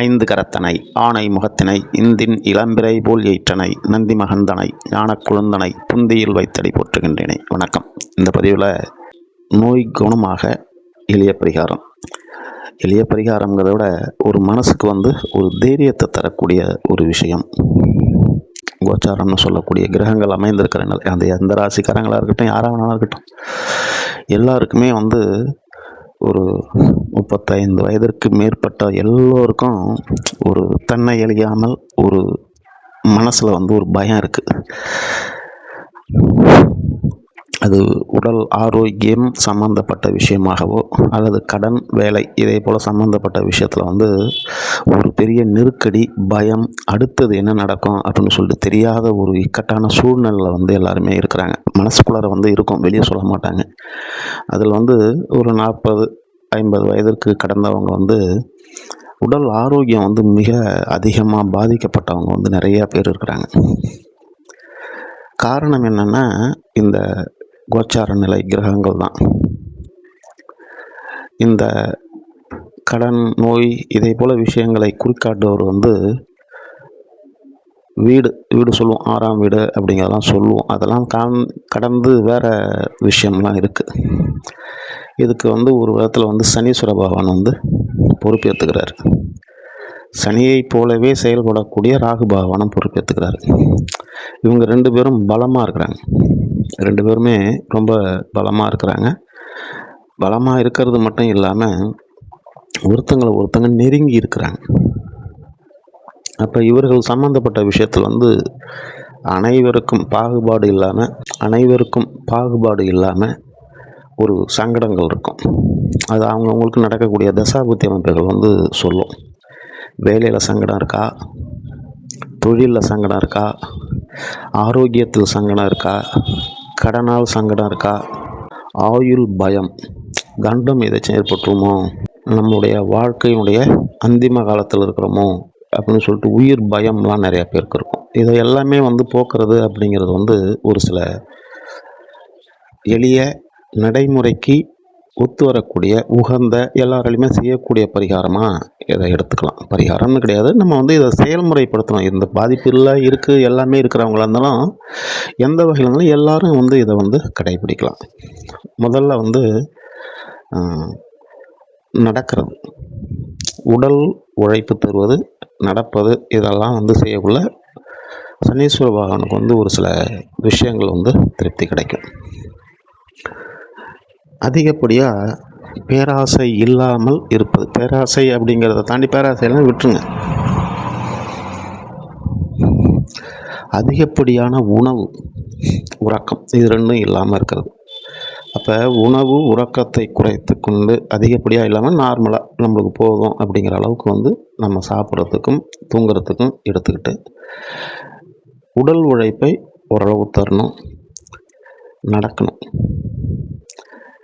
ஐந்து கரத்தனை ஆணை முகத்தினை இந்தின் இளம்பிறை போல் ஏற்றனை நந்தி மகந்தனை ஞான குழந்தனை புந்தியில் வைத்தடி போற்றுகின்றேனை. வணக்கம். இந்த பதிவில் நோய் குணமாக எளிய பரிகாரம். எளிய பரிகாரங்கிறத விட ஒரு மனசுக்கு வந்து ஒரு தைரியத்தை தரக்கூடிய ஒரு விஷயம். கோச்சாரம்னு சொல்லக்கூடிய கிரகங்கள் அமைந்திருக்கிற நிலை. அந்த எந்த ராசிக்காரங்களாக இருக்கட்டும் யாராக வேணாலும் இருக்கட்டும் எல்லாருக்குமே வந்து ஒரு முப்பத்தைந்து வயதிற்கு மேற்பட்ட எல்லோருக்கும் ஒரு தன்னை எழியாமல் ஒரு மனசில் வந்து ஒரு பயம் இருக்குது அது உடல் ஆரோக்கியம் சம்பந்தப்பட்ட விஷயமாகவோ அல்லது கடன் வேலை இதே போல் சம்மந்தப்பட்ட விஷயத்தில் வந்து ஒரு பெரிய நெருக்கடி பயம் அடுத்தது என்ன நடக்கும் அப்படின்னு சொல்லிட்டு தெரியாத ஒரு இக்கட்டான சூழ்நிலையில் வந்து எல்லாருமே இருக்கிறாங்க. மனசுக்குள்ளார வந்து இருக்கும் வெளியே சொல்ல மாட்டாங்க. அதில் வந்து ஒரு நாற்பது ஐம்பது வயதிற்கு கடந்தவங்க வந்து உடல் ஆரோக்கியம் வந்து மிக அதிகமாக பாதிக்கப்பட்டவங்க வந்து நிறையா பேர் இருக்கிறாங்க. காரணம் என்னென்னா இந்த கோச்சார நிலை கிரகங்கள் தான். இந்த கடன் நோய் இதே போல் விஷயங்களை குறிக்காட்டுவர் வந்து வீடு வீடு சொல்லுவோம் ஆறாம் வீடு அப்படிங்கிறதெல்லாம் சொல்லுவோம். அதெல்லாம் கான் கடந்து வேற விஷயம்லாம் இருக்குது இதுக்கு வந்து ஒரு விதத்தில் வந்து சனீஸ்வர பகவான் வந்து பொறுப்பேற்றுக்கிறார் சனியை போலவே செயல்படக்கூடிய ராகு பகவானும் பொறுப்பேற்றுக்கிறார் இவங்க ரெண்டு பேரும் பலமாக இருக்கிறாங்க. ரெண்டு பேருமே ரொம்ப பலமாக இருக்கிறாங்க. பலமாக இருக்கிறது மட்டும் இல்லாமல் ஒருத்தங்களை ஒருத்தங்க நெருங்கி இருக்கிறாங்க. அப்போ இவர்கள் சம்மந்தப்பட்ட விஷயத்தில் வந்து அனைவருக்கும் பாகுபாடு இல்லாமல் அனைவருக்கும் பாகுபாடு இல்லாமல் ஒரு சங்கடங்கள் இருக்கும். அது அவங்கவுங்களுக்கு நடக்கக்கூடிய தசாபுத்தி அமைப்புகள் வந்து சொல்லும். வேலையில் சங்கடம் இருக்கா? தொழிலில் சங்கடம் இருக்கா? ஆரோக்கியத்தில் சங்கடம் இருக்கா? கடனால் சங்கடம் இருக்கா? ஆயுள் பயம். கண்டம் ஏதாச்சும் ஏற்பட்டுருமோ? நம்முடைய வாழ்க்கையினுடைய அந்திம காலத்தில் இருக்கிறோமோ? அப்படின்னு சொல்லிட்டு உயிர் பயம்லாம் நிறையா பேருக்கு இருக்கும். இதை எல்லாமே வந்து போக்குறது அப்படிங்கிறது வந்து ஒரு சில எளிய நடைமுறைக்கு ஒத்து வரக்கூடிய உகந்த எல்லாராலையுமே செய்யக்கூடிய பரிகாரமாக இதை எடுத்துக்கலாம். பரிகாரம்னு கிடையாது. நம்ம வந்து இதை செயல்முறைப்படுத்தணும். இந்த பாதிப்பு இல்லை இருக்குது எல்லாமே இருக்கிறவங்களா இருந்தாலும் எந்த வகையில் இருந்தாலும் எல்லாரும் வந்து இதை வந்து கடைபிடிக்கலாம். முதல்ல வந்து நடக்கிறது. உடல் உழைப்பு தருவது நடப்பது இதெல்லாம் வந்து செய்யக்குள்ள சனீஸ்வர பகவானுக்கு வந்து ஒரு சில விஷயங்கள் வந்து திருப்தி கிடைக்கும். அதிகப்படியாக பேராசை இல்லாமல் இருப்பது. பேராசை அப்படிங்கிறத தாண்டி பேராசையெல்லாம் விட்டுருங்க. அதிகப்படியான உணவு உறக்கம் இது ரெண்டும் இல்லாமல் இருக்கிறது. அப்போ உணவு உறக்கத்தை குறைத்து கொண்டு அதிகப்படியாக இல்லாமல் நார்மலாக நம்மளுக்கு போதும் அப்படிங்கிற அளவுக்கு வந்து நம்ம சாப்பிட்றதுக்கும் தூங்குறதுக்கும் எடுத்துக்கிட்டு உடல் உழைப்பை ஓரளவு தரணும் நடக்கணும்.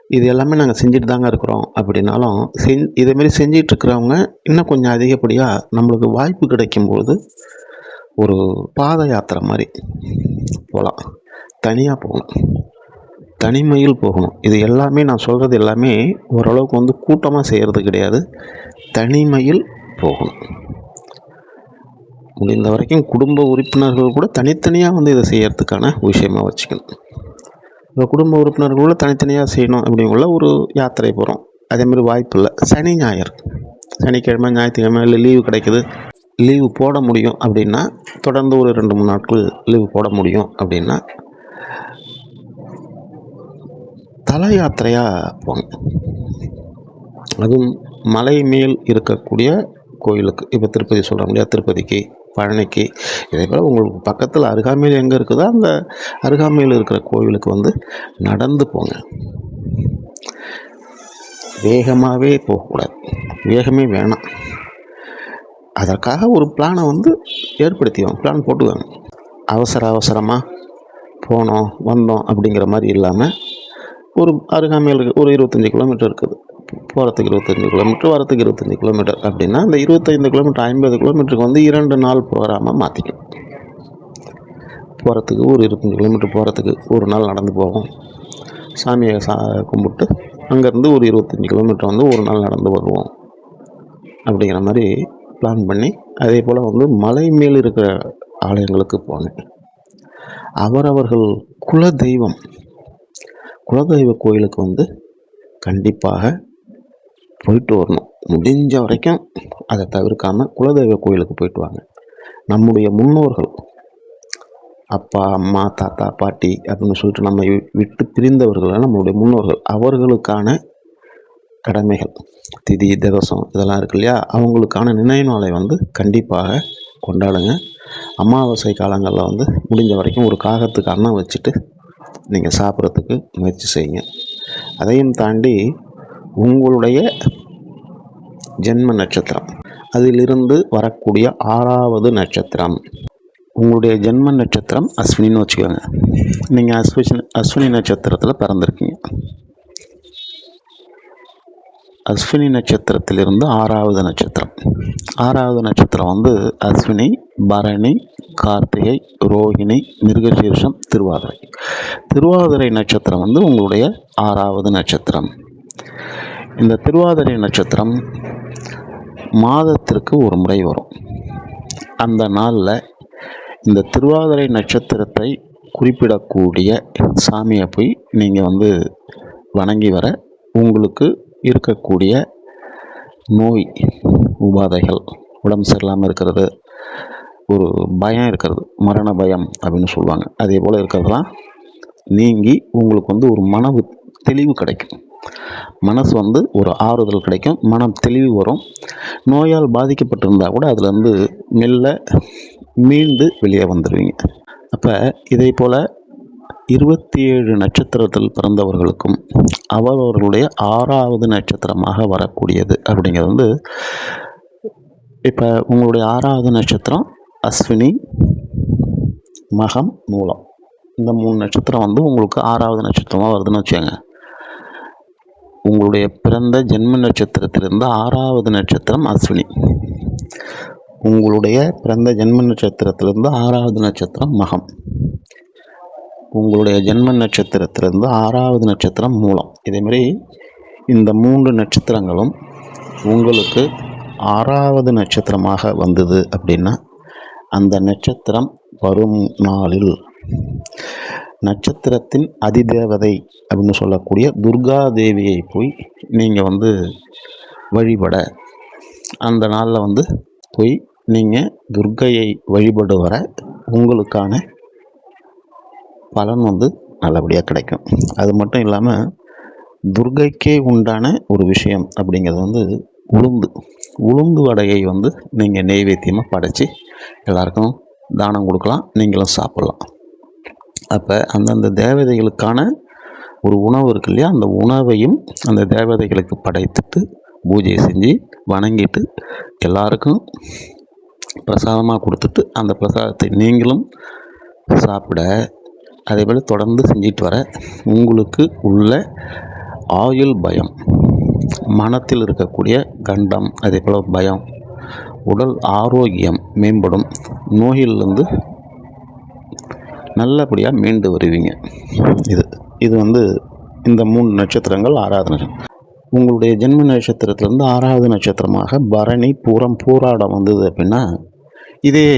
இது எல்லாமே நாங்கள் செஞ்சுட்டு தாங்க இருக்கிறோம் அப்படின்னாலும் செஞ் இதேமாரி செஞ்சிட்ருக்கிறவங்க இன்னும் கொஞ்சம் அதிகப்படியாக நம்மளுக்கு வாய்ப்பு கிடைக்கும்போது ஒரு பாத யாத்திரை மாதிரி போகலாம் தனியாக போகணும். தனிமையில் போகணும். இது எல்லாமே நான் சொல்கிறது எல்லாமே ஓரளவுக்கு வந்து கூட்டமாக செய்கிறது கிடையாது. தனிமையில் போகணும். முடிந்த வரைக்கும் குடும்ப உறுப்பினர்கள் கூட தனித்தனியாக வந்து இதை செய்கிறதுக்கான விஷயமாக வச்சுக்கணும். குடும்ப உறுப்பினர்களோட தனித்தனியாக செய்யணும் அப்படிங்குள்ள ஒரு யாத்திரை போகிறோம் அதேமாதிரி வாய்ப்பு இல்லை சனி ஞாயிறு. சனிக்கிழமை ஞாயிற்றுக்கிழமை இல்லை லீவு கிடைக்குது. லீவு போட முடியும் அப்படின்னா தொடர்ந்து ஒரு ரெண்டு மூணு நாட்கள் லீவு போட முடியும் அப்படின்னா தல யாத்திரையாக போங்க. அதுவும் மலை மேல் இருக்கக்கூடிய கோயிலுக்கு. இப்போ திருப்பதி சொல்கிற முடியாது திருப்பதிக்கு. பழனிக்கு. இதே போல் உங்களுக்கு பக்கத்தில் அருகாமையில் எங்கே இருக்குதோ அந்த அருகாமையில் இருக்கிற கோவிலுக்கு வந்து நடந்து போங்க. வேகமாகவே போகக்கூடாது. வேகமே வேணாம். அதற்காக ஒரு பிளானை வந்து ஏற்படுத்திவாங்க பிளான் போட்டுவாங்க அவசர அவசரமாக போனோம் வந்தோம் அப்படிங்கிற மாதிரி இல்லாமல் ஒரு அருகாமையில் ஒரு இருபத்தஞ்சி கிலோமீட்டர் இருக்குது. போகிறதுக்கு இருபத்தஞ்சி கிலோமீட்டர் வரத்துக்கு இருபத்தஞ்சி கிலோமீட்டர் அப்படின்னா அந்த இருபத்தைந்து கிலோமீட்டர் ஐம்பது கிலோமீட்டருக்கு வந்து இரண்டு நாள் ப்ரோக்ராமாக மாற்றிக்கும் போகிறதுக்கு ஒரு இருபத்தஞ்சி கிலோமீட்டர் போகிறதுக்கு ஒரு நாள் நடந்து போவோம். சாமியை சா கும்பிட்டு அங்கேருந்து ஒரு இருபத்தஞ்சி கிலோமீட்டர் வந்து ஒரு நாள் நடந்து வருவோம். அப்படிங்கிற மாதிரி பிளான் பண்ணி அதே போல் வந்து மலை மேல் இருக்கிற ஆலயங்களுக்கு போனேன். அவரவர்கள் குல தெய்வம் குலதெய்வ கோயிலுக்கு வந்து கண்டிப்பாக போயிட்டு வரணும். முடிஞ்ச வரைக்கும் அதை தவிர்க்காமல் குலதெய்வ கோயிலுக்கு போயிட்டு வாங்க. நம்முடைய முன்னோர்கள் அப்பா அம்மா தாத்தா பாட்டி அப்படின்னு சொல்லிட்டு நம்ம விட்டு பிரிந்தவர்கள் நம்மளுடைய முன்னோர்கள். அவர்களுக்கான கடமைகள் திதி திவசம் இதெல்லாம் இருக்கு இல்லையா? அவங்களுக்கான நினைவு நாளை வந்து கண்டிப்பாக கொண்டாடுங்க. அமாவாசை காலங்களில் வந்து முடிஞ்ச வரைக்கும் ஒரு காகத்துக்கு அன்னம் வச்சுட்டு நீங்கள் சாப்பிட்றதுக்கு முயற்சி செய்யுங்க. அதையும் தாண்டி உங்களுடைய ஜென்ம நட்சத்திரம். அதிலிருந்து வரக்கூடிய ஆறாவது நட்சத்திரம். உங்களுடைய ஜென்ம நட்சத்திரம் அஸ்வினின்னு வச்சுக்கோங்க. நீங்கள் அஸ்வின் அஸ்வினி நட்சத்திரத்தில் பிறந்திருக்கீங்க. அஸ்வினி நட்சத்திரத்திலிருந்து ஆறாவது நட்சத்திரம். ஆறாவது நட்சத்திரம் வந்து அஸ்வினி பரணி கார்த்திகை ரோஹிணி மிருகசீர்ஷம் திருவாதிரை. திருவாதிரை நட்சத்திரம் வந்து உங்களுடைய ஆறாவது நட்சத்திரம். இந்த திருவாதிரை நட்சத்திரம் மாதத்திற்கு ஒரு முறை வரும். அந்த நாளில் இந்த திருவாதிரை நட்சத்திரத்தை குறிப்பிடக்கூடிய சாமியை போய் நீங்கள் வந்து வணங்கி வர உங்களுக்கு இருக்கக்கூடிய நோய் உபாதைகள் உடம்பு சரியில்லாமல் இருக்கிறது ஒரு பயம் இருக்கிறது மரண பயம் அப்படின்னு சொல்லுவாங்க. அதே போல் இருக்கிறதுலாம் நீங்கி உங்களுக்கு வந்து ஒரு மன தெளிவு கிடைக்கும். மனசு வந்து ஒரு ஆறுதல் கிடைக்கும் மனம் தெளிவு வரும். நோயால் பாதிக்கப்பட்டிருந்தால் கூட அதுலேருந்து மெல்ல மீண்டு வெளியே வந்துடுவீங்க அப்போ இதே போல் இருபத்தி ஏழு நட்சத்திரத்தில் பிறந்தவர்களுக்கும் அவரவர்களுடைய ஆறாவது நட்சத்திரமாக வரக்கூடியது அப்படிங்கிறது வந்து இப்போ உங்களுடைய ஆறாவது நட்சத்திரம் அஸ்வினி மகம் மூலம். இந்த மூணு நட்சத்திரம் வந்து உங்களுக்கு ஆறாவது நட்சத்திரமாக வருதுன்னு வச்சுக்கோங்க. உங்களுடைய பிறந்த ஜென்ம நட்சத்திரத்திலிருந்து ஆறாவது நட்சத்திரம் அஸ்வினி. உங்களுடைய பிறந்த ஜென்ம நட்சத்திரத்திலிருந்து ஆறாவது நட்சத்திரம் மகம். உங்களுடைய ஜென்ம நட்சத்திரத்திலிருந்து ஆறாவது நட்சத்திரம் மூலம். இதேமாரி இந்த மூன்று நட்சத்திரங்களும் உங்களுக்கு ஆறாவது நட்சத்திரமாக வந்தது அப்படின்னா அந்த நட்சத்திரம் வரும் நாளில் நட்சத்திரத்தின் அதிதேவதை அப்படின்னு சொல்லக்கூடிய துர்கா தேவியை போய் நீங்கள் வந்து வழிபட. அந்த நாளில் வந்து போய் நீங்கள் துர்கையை வழிபடு வர உங்களுக்கான பலன் வந்து நல்லபடியாக கிடைக்கும். அது மட்டும் இல்லாமல் துர்கைக்கே உண்டான ஒரு விஷயம் அப்படிங்கிறது வந்து உளுந்து. உளுந்து வடையை வந்து நீங்கள் நெய்வேத்தியமாக படைச்சி எல்லாருக்கும் தானம் கொடுக்கலாம் நீங்களும் சாப்பிட்லாம். அப்போ அந்தந்த தேவதைகளுக்கான ஒரு உணவு இருக்கு இல்லையா? அந்த உணவையும் அந்த தேவதைகளுக்கு படைத்துட்டு பூஜை செஞ்சு வணங்கிட்டு எல்லாருக்கும் பிரசாதமாக கொடுத்துட்டு அந்த பிரசாதத்தை நீங்களும் சாப்பிட அதேபோல் தொடர்ந்து செஞ்சிட்டு வர உங்களுக்கு உள்ள ஆயுள் பயம் மனத்தில் இருக்கக்கூடிய கண்டம் அதே போல் பயம் உடல் ஆரோக்கியம் மேம்படும். நோயிலிருந்து நல்லபடியாக மீண்டு வருவீங்க. இது இது வந்து இந்த மூணு நட்சத்திரங்கள் ஆறாவது நட்சத்திரம் உங்களுடைய ஜென்ம நட்சத்திரத்திலேருந்து ஆறாவது நட்சத்திரமாக பரணி பூரம் பூராடம் வந்தது அப்படின்னா இதே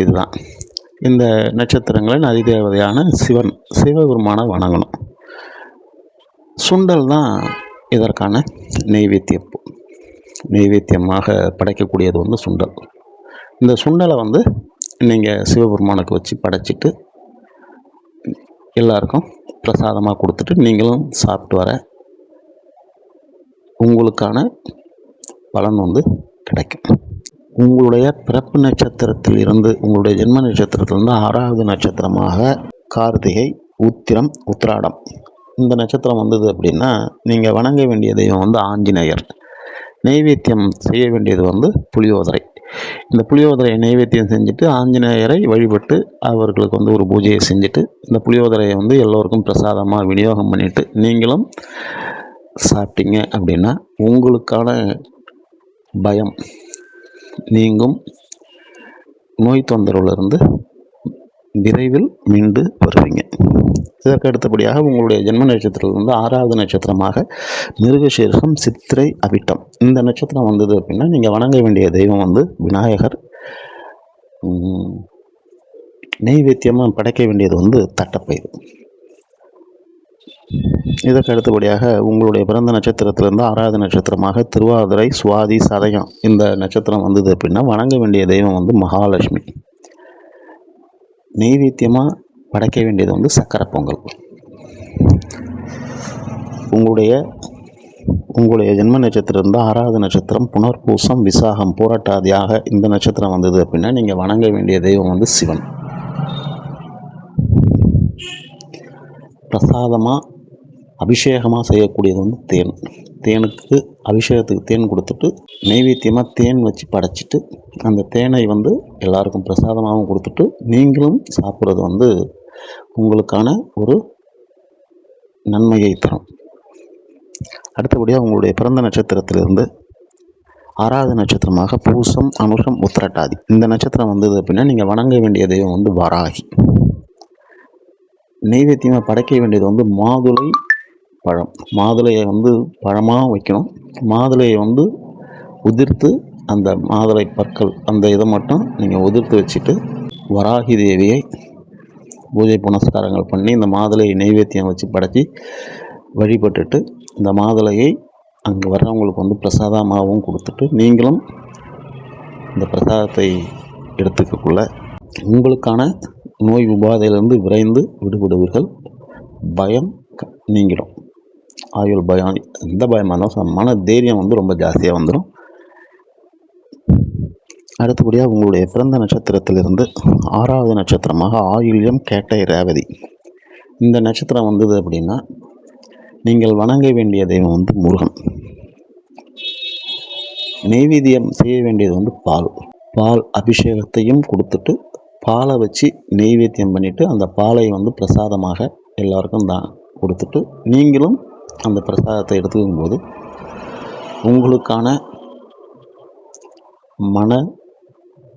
இதுதான். இந்த நட்சத்திரங்களின் அதிதேவதையான சிவன் சிவபெருமானை வணங்கணும். சுண்டல் தான் இதற்கான நெய்வேத்தியம் நெய்வேத்தியமாக படைக்கக்கூடியது வந்து சுண்டல். இந்த சுண்டலை வந்து நீங்கள் சிவபெருமானுக்கு வச்சு படைச்சிட்டு எல்லாருக்கும் பிரசாதமாக கொடுத்துட்டு நீங்களும் சாப்பிட்டு வர உங்களுக்கான பலன் வந்து கிடைக்கும். உங்களுடைய பிறப்பு நட்சத்திரத்தில் இருந்து உங்களுடைய ஜென்ம நட்சத்திரத்திலிருந்து ஆறாவது நட்சத்திரமாக கார்த்திகை உத்திரம் உத்திராடம். இந்த நட்சத்திரம் வந்தது அப்படின்னா நீங்கள் வணங்க வேண்டிய தெய்வம் வந்து ஆஞ்சநேயர். நைவேத்தியம் செய்ய வேண்டியது வந்து புளியோதரை. இந்த புளியோதரையை நைவேத்தியம் செஞ்சுட்டு ஆஞ்சநேயரை வழிபட்டு அவர்களுக்கு வந்து ஒரு பூஜையை செஞ்சுட்டு இந்த புளியோதரையை வந்து எல்லோருக்கும் பிரசாதமாக விநியோகம் பண்ணிவிட்டு நீங்களும் சாப்பிட்டீங்க அப்படின்னா உங்களுக்கான பயம். நீங்கும். நோய் தொந்தரவுலேருந்து விரைவில் மீண்டு வருவீங்க. இதற்கு அடுத்தபடியாக உங்களுடைய ஜென்ம நட்சத்திரத்தில் வந்து ஆறாவது நட்சத்திரமாக மிருகசீர்ஷம் சித்திரை அவிட்டம். இந்த நட்சத்திரம் வந்தது அப்படின்னா நீங்கள் வணங்க வேண்டிய தெய்வம் வந்து விநாயகர். நெய்வேத்தியமாக படைக்க வேண்டியது வந்து தட்டப்பயிர். இதற்கு அடுத்தபடியாக உங்களுடைய பிறந்த நட்சத்திரத்திலிருந்து ஆறாவது நட்சத்திரமாக திருவாதிரை சுவாதி சதயம் இந்த நட்சத்திரம் வந்தது அப்படின்னா வணங்க வேண்டிய தெய்வம் வந்து மகாலட்சுமி. நெய்வேத்தியமாக படைக்க வேண்டியது வந்து சக்கரை பொங்கல். உங்களுடைய உங்களுடைய ஜென்ம நட்சத்திரம் இருந்தால் ஆறாவது நட்சத்திரம் புனர்பூசம் விசாகம் போராட்டாதியாக இந்த நட்சத்திரம் வந்தது அப்படின்னா நீங்கள் வணங்க வேண்டிய தெய்வம் வந்து சிவன். பிரசாதமாக அபிஷேகமாக செய்யக்கூடியது வந்து தேன். தேனுக்கு அபிஷேகத்துக்கு தேன் கொடுத்துட்டு நெய்வேத்தியமாக தேன் வச்சு படைச்சிட்டு அந்த தேனை வந்து எல்லாருக்கும் பிரசாதமாகவும் கொடுத்துட்டு நீங்களும் சாப்பிட்றது வந்து உங்களுக்கான ஒரு நன்மையை தரும். அடுத்தபடியாக உங்களுடைய பிறந்த நட்சத்திரத்திலிருந்து ஆறாவது நட்சத்திரமாக பூசம் அனுஷம் உத்திரட்டாதி. இந்த நட்சத்திரம் வந்தது அப்படின்னா நீங்கள் வணங்க வேண்டிய தெய்வம் வந்து வராகி. நெய்வேத்தியமாக படைக்க வேண்டியது வந்து மாதுளை பழம். மாதுளையை வந்து பழமாக வைக்கணும். மாதுளையை வந்து உதிர்த்து அந்த மாதுளை பற்கள் அந்த இதை மட்டும் நீங்கள் உதிர்த்து வச்சுட்டு வராகி தேவியை பூஜை புனஸ்காரங்கள் பண்ணி இந்த மாதுளையை நைவேத்தியம் வச்சு படைச்சி வழிபட்டுட்டு இந்த மாதுளையை அங்கே வர்றவங்களுக்கு வந்து பிரசாதமாகவும் கொடுத்துட்டு நீங்களும் இந்த பிரசாதத்தை எடுத்துக்கக்குள்ள உங்களுக்கான நோய் உபாதையிலிருந்து விரைந்து விடுபடுவீர்கள். பயம் நீங்கிடும். ஆயுள் பயம் எந்த பயமாக இருந்தாலும் மன தைரியம் வந்து ரொம்ப ஜாஸ்தியாக வந்துடும் அடுத்தபடியாக உங்களுடைய பிறந்த நட்சத்திரத்திலிருந்து ஆறாவது நட்சத்திரமாக ஆயுள்யம் கேட்டை ரேவதி. இந்த நட்சத்திரம் வந்தது அப்படின்னா நீங்கள் வணங்க வேண்டிய தெய்வம் வந்து முருகன். நெய்வேத்தியம் செய்ய வேண்டியது வந்து பால். பால் அபிஷேகத்தையும் கொடுத்துட்டு பாலை வச்சு நெய்வேத்தியம் பண்ணிவிட்டு அந்த பாலை வந்து பிரசாதமாக எல்லாருக்கும் தான் கொடுத்துட்டு நீங்களும் அந்த பிரசாதத்தை எடுத்துக்கும் போது உங்களுக்கான மன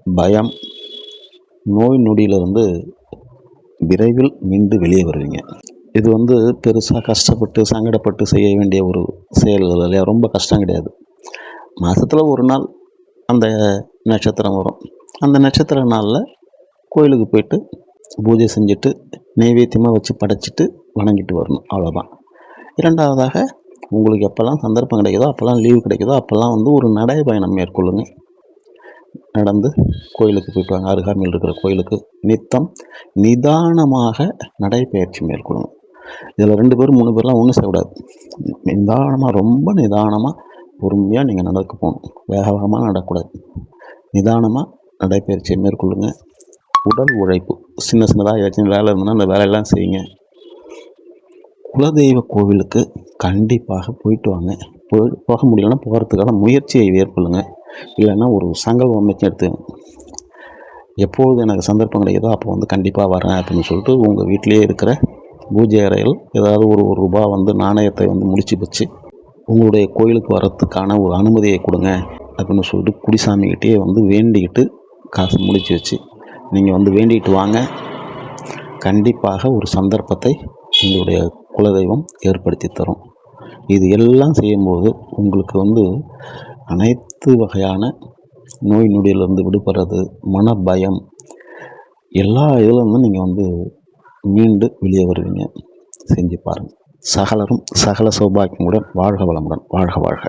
பயம். நோய் நொடியிலிருந்து விரைவில் மீண்டு வெளியே வருவீங்க. இது வந்து பெருசாக கஷ்டப்பட்டு சங்கடப்பட்டு செய்ய வேண்டிய ஒரு செயல்கள் இல்லையா? ரொம்ப கஷ்டம் கிடையாது. மாதத்தில் ஒரு நாள் அந்த நட்சத்திரம் வரும். அந்த நட்சத்திர நாளில் கோயிலுக்கு போயிட்டு பூஜை செஞ்சுட்டு நெய்வேத்தியமாக வச்சு படைச்சிட்டு வணங்கிட்டு வரணும். அவ்வளோதான் இரண்டாவதாக உங்களுக்கு எப்போல்லாம் சந்தர்ப்பம் கிடைக்குதோ அப்போல்லாம் லீவு கிடைக்குதோ அப்போல்லாம் வந்து ஒரு நடைபயணம் மேற்கொள்ளுங்கள் நடந்து கோயிலுக்கு போயிட்டு வாங்க. அருகாமையில் இருக்கிற கோயிலுக்கு நித்தம் நிதானமாக நடைபயிற்சி மேற்கொள்ளணும். இதில் ரெண்டு பேரும் மூணு பேர்லாம் ஒன்றும் செய்யக்கூடாது. நிதானமாக ரொம்ப நிதானமாக பொறுமையாக நீங்கள் நடக்க போகணும். வேக வேகமாக நடக்கக்கூடாது. நிதானமாக நடைப்பயிற்சியை மேற்கொள்ளுங்க. உடல் உழைப்பு. சின்ன சின்னதாக ஏதாச்சும் வேலை இருந்ததுன்னா அந்த வேலையெல்லாம் செய்யுங்க. குலதெய்வ கோவிலுக்கு கண்டிப்பாக போயிட்டு வாங்க. போய் போக முடியலன்னா போகிறதுக்கான முயற்சியை மேற்கொள்ளுங்கள் இல்லைன்னா ஒரு சங்கல்பம் அமைச்சு எடுத்து எப்பொழுது எனக்கு சந்தர்ப்பம் கிடைக்குதோ அப்போ வந்து கண்டிப்பாக வரேன் அப்படின்னு சொல்லிட்டு உங்கள் வீட்டிலேயே இருக்கிற பூஜை அறையில் ஏதாவது ஒரு ஒரு ரூபா வந்து நாணயத்தை வந்து முடிச்சு வச்சு உங்களுடைய கோயிலுக்கு வர்றதுக்கான ஒரு அனுமதியை கொடுங்க அப்படின்னு சொல்லிட்டு குடிசாமிக்கிட்டே வந்து வேண்டிக்கிட்டு காசு முடிச்சு வச்சு நீங்கள் வந்து வேண்டிகிட்டு வாங்க. கண்டிப்பாக ஒரு சந்தர்ப்பத்தை உங்களுடைய குலதெய்வம் ஏற்படுத்தி தரும். இது எல்லாம் செய்யும்போது உங்களுக்கு வந்து அனைத்து வகையான நோய் நொடியிலிருந்து விடுபடுறது மன பயம் எல்லா இதுலேருந்தும் நீங்கள் வந்து மீண்டு வெளியே வருவீங்க. செஞ்சு பாருங்கள் சகலரும் சகல சௌபாக்கியமுடன் வாழ்க வளமுடன். வாழ்க வாழ்க.